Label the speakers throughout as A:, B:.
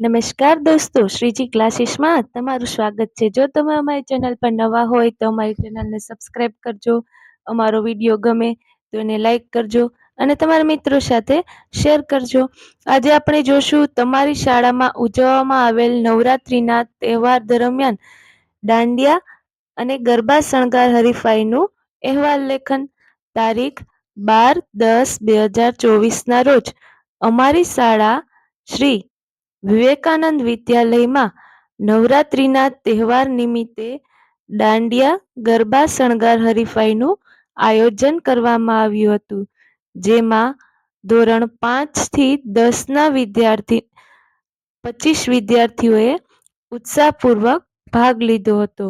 A: નમસ્કાર દોસ્તો, શ્રીજી ક્લાસીસમાં તમારું સ્વાગત છે. જો તમે અમારી ચેનલ પર નવા હોય તો અમારી ચેનલને સબસ્ક્રાઈબ કરજો, અમારો વીડિયો ગમે તો એને લાઈક કરજો અને તમારા મિત્રો સાથે શેર કરજો. આજે આપણે જોશું તમારી શાળામાં ઉજવવામાં આવેલ નવરાત્રિના તહેવાર દરમિયાન દાંડિયા અને ગરબા શણગાર હરીફાઈનું અહેવાલ લેખન. તારીખ બાર દસ બે હજાર ચોવીસના રોજ અમારી શાળા શ્રી વિવેકાનંદ વિદ્યાલયમાં નવરાત્રિના તહેવાર નિમિત્તે દાંડિયા, ગરબા, શણગાર, હરીફાઈનું આયોજન કરવામાં આવ્યું હતું, જેમાં ધોરણ પાંચથી દસના વિદ્યાર્થી, પચીસ વિદ્યાર્થીઓએ ઉત્સાહપૂર્વક ભાગ લીધો હતો.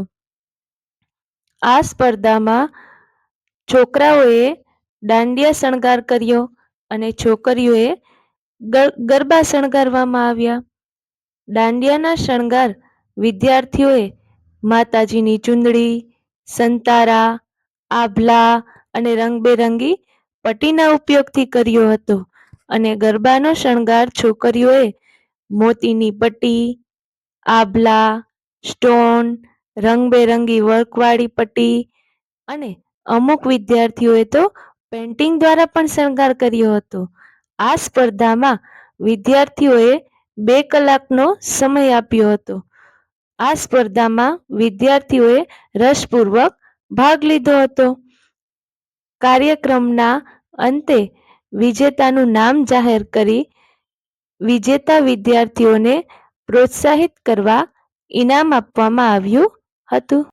A: આ સ્પર્ધામાં છોકરાઓએ દાંડિયા શણગાર કર્યો અને છોકરીઓએ ગરબા શણગારવામાં આવ્યા. દાંડિયાના શણગાર વિદ્યાર્થીઓએ માતાજીની ચુંદડી, સંતારા, આભલા અને રંગબેરંગી પટ્ટીના ઉપયોગથી કર્યો હતો અને ગરબાનો શણગાર છોકરીઓએ મોતીની પટ્ટી, આભલા, સ્ટોન, રંગબેરંગી વર્કવાળી પટ્ટી અને અમુક વિદ્યાર્થીઓએ તો પેન્ટિંગ દ્વારા પણ શણગાર કર્યો હતો. આ સ્પર્ધામાં વિદ્યાર્થીઓએ બે કલાકનો સમય આપ્યો હતો. આ સ્પર્ધામાં વિદ્યાર્થીઓએ રસપૂર્વક ભાગ લીધો હતો. કાર્યક્રમના અંતે વિજેતાનું નામ જાહેર કરી વિજેતા વિદ્યાર્થીઓને પ્રોત્સાહિત કરવા ઇનામ આપવામાં આવ્યું હતું.